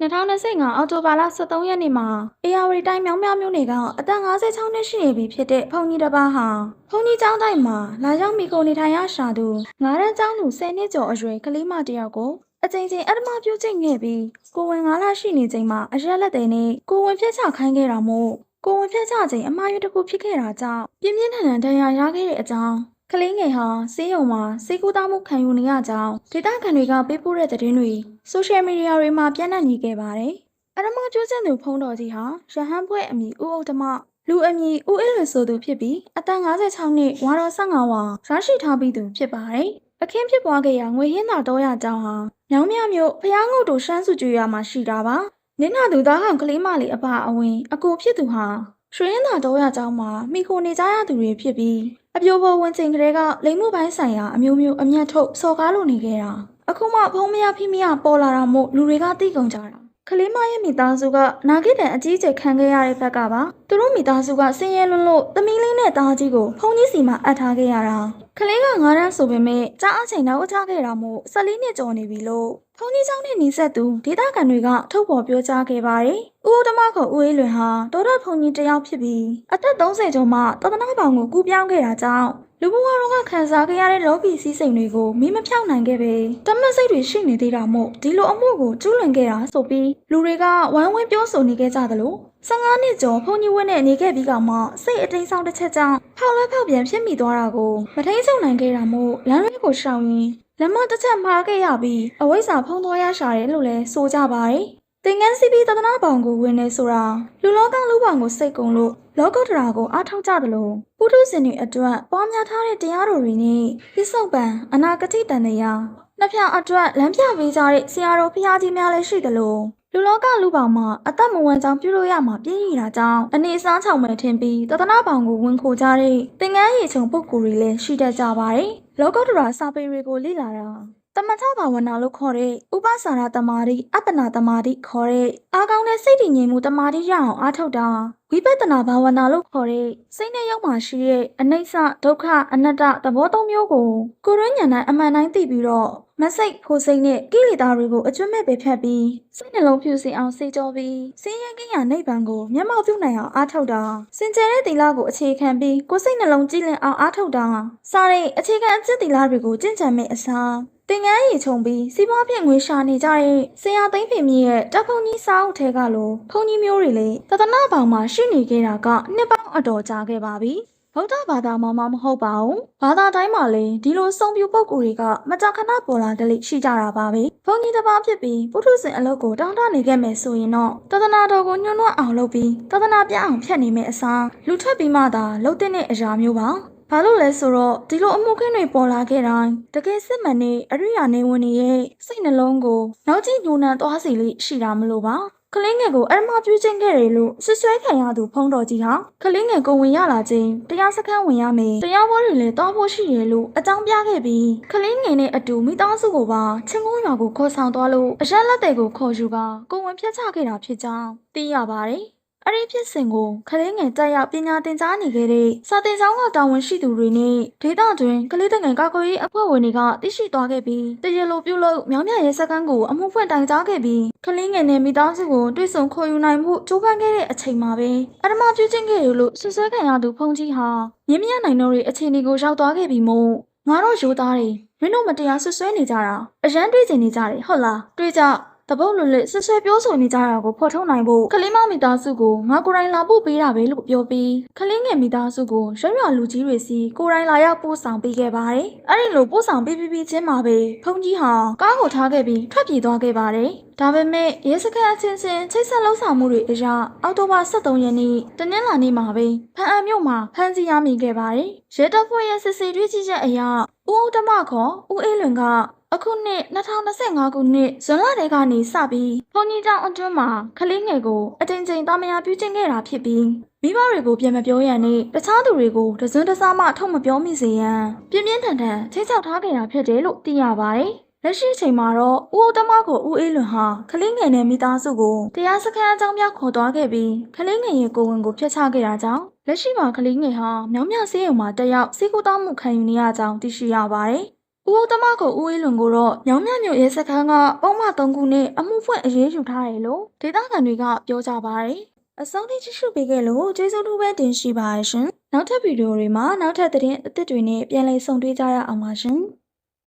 2025အောက်တိုဘာလ23ရက်နေ့မှာအေယာဝတီတိုင်းမြောင်းမြမြို့နယ်ကအသက်56နှစ်ရှိနေပြီဖြစ်တဲ့ဖုန်ကြီးတစ်ပါးဟာဖုန်ကြီးကျောင်းတိုင်းမှာလာရောက်မိကိုနေထိုင်ရရှာသူငါးရန်ကျောင်းသူ10နှစ်ကျော်အရွယ်ကလေးမတစ်ယောက်ကိုအချိန်ချင်းအဓမ္မပြုကျင့်ခဲ့ပြီးကိုဝင်9လရှိနေချိန်မှာအရက်လက်တွေနဲ့ကိုဝင်ဖြတ်ချခိုင်းခဲ့တာမို့ကိုဝင်ဖြတ်ချချိန်အမှားယွင်းတစ်ခုဖြစ်ခဲ့တာကြောင့်ပြင်းပြင်းထန်ထန်ဒဏ်ရာရခဲ့တဲ့အကြောင်း ကလေးငယ်ဟာဆေးရုံမှာဆေးကူးသားမှုခံယူနေရကြောင်းဒေသခံတွေကပေးပို့တဲ့သတင်းတွေဆိုရှယ်မီဒီယာတွေမှာပြန့်နှံ့နေခဲ့ပါတယ်။အရမကျွတ်ကျင်သူဖုံးတော်ကြီးဟာရဟန်းပွဲအမည်ဦးဥဒ္ဓမလူအမည်ဦးအေးလွင်ဆိုသူဖြစ်ပြီးအသက်56နှစ်ဝါတော်15ဝါရရှိထားပြီးသူဖြစ်ပါတယ်။အခင်းဖြစ်ပွားခဲ့ရာငွေဟင်းသာတော်ရကျောင်းဟာမြောင်းမြမြို့ဖျားငုတ်တို့ရှမ်းစုကျွော်မှာရှိတာပါ။နင်းနာသူသားဟောင်ကလေးမလေးအပါအဝင်အကိုဖြစ်သူဟာရွှေရင်သာတော်ရကျောင်းမှာမိခိုနေကြရသူတွေဖြစ်ပြီး အပြိုပေါ်ဝင်ချိန်ကလေးကလိမ်မှုပိုင်းဆိုင်ရာအမျိုးမျိုးအမျက်ထုတ်စော်ကားလိုနေခဲ့တာအခုမှဖုံးမရဖိမရပေါ်လာတာမို့လူတွေကသိကုန်ကြတာ ကလေးမရဲ့မိသားစုကနာဂစ်တန်အကြီးကျယ်ခံခဲ့ရတဲ့ဘက်ကပါသူတို့မိသားစုကဆင်းရဲလွန်းလို့သမီးလေးနဲ့သားကြီးကိုဖုံးကြီးစီမှာအပ်ထားခဲ့ရတာကလေးကငါးတန်းဆိုပေမဲ့ကြားအချိန်နောက်ချခဲ့တာမို့14နှစ်ကျော်နေပြီလို့ဖုံးကြီးเจ้าနဲ့ညီဆက်သူဒေသခံတွေကထုတ်ဖော်ပြောကြားခဲ့ပါတယ်။ဦးဥဒ္ဓမခေါ်ဦးအေးလွင်ဟာဒေါက်တာဖုန်ကြီးတစ်ယောက်ဖြစ်ပြီးအသက်30ကျော်မှတသနာပေါင်ကိုကူးပြောင်းခဲ့တာကြောင့် လူဘဝတော့ကခံစားခဲ့ရတဲ့လောကီစည်းစိမ်တွေကိုမီးမဖြောက်နိုင်ခဲ့ပဲတမတ်စိတ်တွေရှိနေသေးတာမို့ဒီလိုအမှုကိုကျူးလွန်ခဲ့တာဆိုပြီးလူတွေကဝိုင်းဝန်းပြောဆိုနေခဲ့ကြသလို15နှစ်ကျော်ဖုန်ကြီးဝင်းနဲ့နေခဲ့ပြီးကမှစိတ်အတိမ်ဆောင်တစ်ချက်ကြောင့်ဖောက်လဲဖောက်ပြန်ဖြစ်မိသွားတာကိုမထိန်ချုပ်နိုင်ခဲ့တာမို့လမ်းလေးကိုရှောင်ရင်းလက်မတစ်ချက်မှားခဲ့ရပြီးအဝိဇ္ဇာဖုံးသွားရရှာတယ်လို့လည်းဆိုကြပါတယ်။ တင်ငန်းစီပီသဒနာပေါင်ကိုဝင်နေဆိုတာလူလောကလူပေါင်ကိုစိတ်ကုံလို့လောကုတ္တရာကိုအားထုတ်ကြသလိုပုထုဇဉ်တွေအတွက်ပွားများထားတဲ့တရားတော်တွေနဲ့ပြစ္ဆုတ်ပံအနာဂတိတန်တရားနှစ်ဖြာအတွက်လမ်းပြပေးကြတဲ့ဆရာတော်ဖျားကြီးများလည်းရှိသလိုလူလောကလူပေါင်မှာအသက်မဝင်ကြောင်ပြုလို့ရမှာပြည့်ရတာကြောင့်အနေအစားချောင်မဲ့ထင်ပြီးတသနာပေါင်ကိုဝင်ခိုကြတဲ့တင်ငန်းရည်ချုံပုဂ္ဂိုလ်တွေလည်းရှိတတ်ကြပါတယ်။လောကုတ္တရာစာပေတွေကိုလေ့လာတာ တမထဘာဝနာလို့ခေါ်တဲ့ဥပစာရတမာတိအပ္ပနာတမာတိခေါ်တဲ့အားကောင်းတဲ့စိတ်တည်ငြိမ်မှုတမာတိရအောင်အားထုတ်တာဝိပဿနာဘာဝနာလို့ခေါ်တဲ့စိတ်နဲ့ရောက်မှရှိတဲ့အနိစ္စဒုက္ခအနတ္တသဘောသုံးမျိုးကိုကိုရင်းဉာဏ်နဲ့အမှန်တိုင်းသိပြီးတော့မစိတ်ဖို့စိတ်နဲ့ကိလေသာတွေကိုအကျွတ်မဲ့ပဲဖြတ်ပြီးစိတ်နှလုံးဖြူစင်အောင်စေကြောပြီးစင်းရဲကင်းရနိဗ္ဗာန်ကိုမျက်မှောက်ပြုနိုင်အောင်အားထုတ်တာစင်ကြယ်တဲ့သီလကိုအခြေခံပြီးကိုယ်စိတ်နှလုံးကြည်လင်အောင်အားထုတ်တာစတဲ့အခြေခံအကျင့်သီလတွေကိုကျင့်ကြံမဲ့အစား တင်ငန်းရီခြုံပြီးစီးပွားဖြစ်ငွေရှာနေကြတဲ့ဆရာသိန်းဖေမြင့်ရဲ့တပ်ဖုန်ကြီးစာအုပ်ထဲကလိုဖုန်ကြီးမျိုးတွေလေတသနာပေါင်မှာရှိနေခဲ့တာကနှစ်ပေါင်းအတော်ကြာခဲ့ပါပြီဗုဒ္ဓဘာသာမှမမဟုတ်ပါဘူးဘာသာတိုင်းမှာလည်းဒီလိုစုံပြူပုံကိုယ်တွေကမကြာခဏပေါ်လာတဲ့လိရှိကြတာပါပဲဘုန်းကြီးတစ်ပါးဖြစ်ပြီးပုထုဇဉ်အလုပ်ကိုတောင်းတနေခဲ့မယ်ဆိုရင်တော့တသနာတော်ကိုညှို့နှွမ်းအောင်လုပ်ပြီးတသနာပြအောင်ဖြတ်နေမယ့်အစားလူထွက်ပြီးမှသာလှုပ်တဲ့အရာမျိုးပါ ဘာလို့လဲဆိုတော့ဒီလိုအမှုခင်းတွေပေါ်လာခဲ့တိုင်းတကယ်စစ်မှန်တဲ့အရိယာနေဝင်နေရဲ့စိတ်နှလုံးကိုနောက်ကျညှို့နှံသွားစီလိရှိတာမလို့ပါကလေးငယ်ကိုအရမပြုချင်းခဲ့တယ်လို့ဆွဆွဲခံရသူဖုံးတော်ကြီးဟာကလေးငယ်ကိုဝင်ရလာခြင်းတရားစခန်းဝင်ရမယ်တရားပွဲတွေလည်းတောင်းဖို့ရှိရလို့အကြောင်းပြခဲ့ပြီးကလေးငယ်နဲ့အတူမိသားစုကိုပါချင်းကုန်းရွာကိုခေါ်ဆောင်သွားလို့အရက်လက်တွေကိုခေါ်ယူကကိုဝင်ဖြတ်ချခဲ့တာဖြစ်ကြောင်းသိရပါတယ် အဲ့ဒီဖြစ်စဉ်ကိုကလေးငယ်တက်ရောက်ပညာသင်ကြားနေခဲ့တဲ့စာသင်ကျောင်းကတာဝန်ရှိသူတွေနဲ့ဒေသတွင်ကလေးတငယ်ကောက်ကွယ်ရေးအဖွဲ့ဝင်တွေကသိရှိသွားခဲ့ပြီးတရလိုပြုတ်လို့မြောင်းမြရဲစခန်းကိုအမှုဖွင့်တိုင်ကြားခဲ့ပြီးကလေးငယ်နဲ့မိသားစုကိုတွေ့ဆုံခေါ်ယူနိုင်မှုကြိုးပမ်းခဲ့တဲ့အချိန်မှာပဲအရမပြုချင်းခဲ့ရလို့ဆွဆွဲခံရသူဖုန်ကြီးဟာမြင်းမြနိုင်တို့ရဲ့အခြေအနေကိုရောက်သွားခဲ့ပြီးမို့ငါတို့ရိုးသားတွေမင်းတို့မတရားဆွဆွဲနေကြတာအရန်တွေးကျင်နေကြတယ်ဟုတ်လားတွေးကြ တပုတ်လွတ်လွတ်ဆွဆွဲပြောဆိုနေကြတာကိုဖော်ထုတ်နိုင်ဖို့ကလေးမမိသားစုကိုငါကိုယ်တိုင်လာပို့ပေးတာပဲလို့ပြောပြီးကလေးငယ်မိသားစုကိုရွရွလူကြီးတွေစီကိုယ်တိုင်လာရောက်ပို့ဆောင်ပေးခဲ့ပါတယ်။အဲ့ဒီလိုပို့ဆောင်ပေးပြီးပြီးချင်းမှာပဲဖုန်ကြီးဟာကားကိုထားခဲ့ပြီးထွက်ပြေးသွားခဲ့ပါတယ်။ဒါပေမဲ့ရဲစခန်းအချင်းချင်းချိတ်ဆက်လှုပ်ဆောင်မှုတွေအရအောက်တိုဘာ23ရက်နေ့တနင်္လာနေ့မှာပဲဖန်အံမြို့မှာဖမ်းဆီးရမိခဲ့ပါတယ်။ရဲတပ်ဖွဲ့ရဲ့စစ်ဆေးတွေ့ကြည့်ချက်အရဦးဦးဓမ္မခေါ်ဦးအေးလွင်က အခုနှစ်2025ခုနှစ်ဇွန်လတည်းကနေစပြီးဘုံကြီးကျောင်းအတွင်းမှာကလေးငယ်ကိုအကြိမ်ကြိမ်တာမယာပြုကျင့်ခဲ့တာဖြစ်ပြီးမိဘတွေကိုပြန်မပြောရန်နဲ့တခြားသူတွေကိုတစွန်းတစားမှထုတ်မပြောမိစေရန်ပြင်းပြင်းထန်ထန်ချိတ်ချောက်ထားခဲ့တာဖြစ်တယ်လို့သိရပါတယ်။လက်ရှိအချိန်မှာတော့ဦးဦးတမကိုဦးအေးလွင်ဟာကလေးငယ်နဲ့မိသားစုကိုတရားစခန်းအကြောင်းပြခေါ်သွားခဲ့ပြီးကလေးငယ်ရဲ့ကိုယ်ဝန်ကိုဖျက်ချခဲ့တာကြောင့်လက်ရှိမှာကလေးငယ်ဟာမြောင်မြဆေးရုံမှာတက်ရောက်စေကူတောင်းမှုခံယူနေရကြောင်းသိရှိရပါတယ်။ ဦးဟုတ်သမားကိုဦးအေးလွန်ကိုတော့ညောင်မြမြို့ရဲစခန်းကပုံမှန်၃ခုနဲ့အမှုဖွင့်အရေးယူထားတယ်လို့ဒေသခံတွေကပြောကြပါတယ်။အဆုံးထိကြည့်ရှုပေးခဲ့လို့ကျေးဇူးတူပဲတင်ရှိပါရရှင်။နောက်ထပ်ဗီဒီယိုတွေမှာနောက်ထပ်သတင်းအသစ်တွေနဲ့ပြန်လည်ဆုံတွေ့ကြရအောင်ပါရှင်။